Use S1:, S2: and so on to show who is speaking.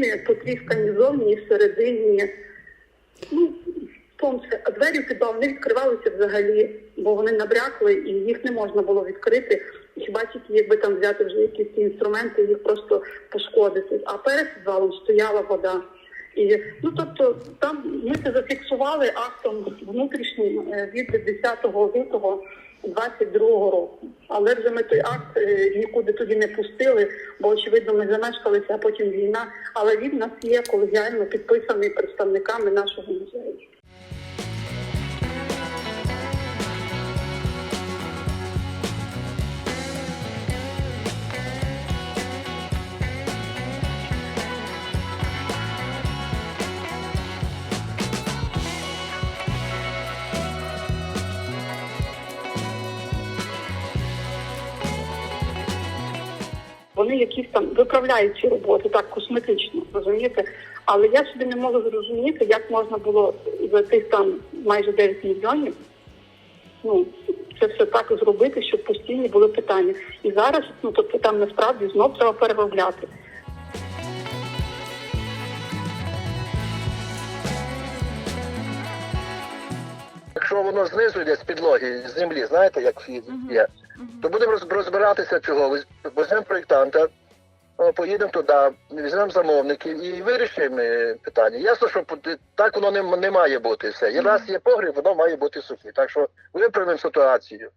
S1: стіни потріскані зовні і всередині. Ну, сонце, а двері в підвал не відкривалися взагалі, бо вони набрякли і їх не можна було відкрити. Хіба тільки якби там взяти вже якісь інструменти, їх просто пошкодити. А перед підвалом стояла вода. І ну тобто там ми це зафіксували актом внутрішнім е, від 10 лютого 22 року. Але вже ми той акт е, нікуди тоді не пустили, бо очевидно ми замешкалися, а потім війна. Але він нас є колегіально підписаний представниками нашого Вони якісь там виправляють ці роботи так косметично, розумієте? Але я собі не можу зрозуміти, як можна було за тих там майже 9 мільйонів. Ну це все так зробити, щоб постійні були питання. І зараз, ну тобто там насправді знов треба переробляти.
S2: Якщо воно знизу йде з підлоги, з землі, знаєте, як є, то будемо розбиратися чого. Віз- Візьмемо проєктанта, поїдемо туди, візьмемо замовників і вирішимо питання. Ясно, що так воно не, не має бути все. І раз є погріб, воно має бути сухе. Так що виправимо ситуацію.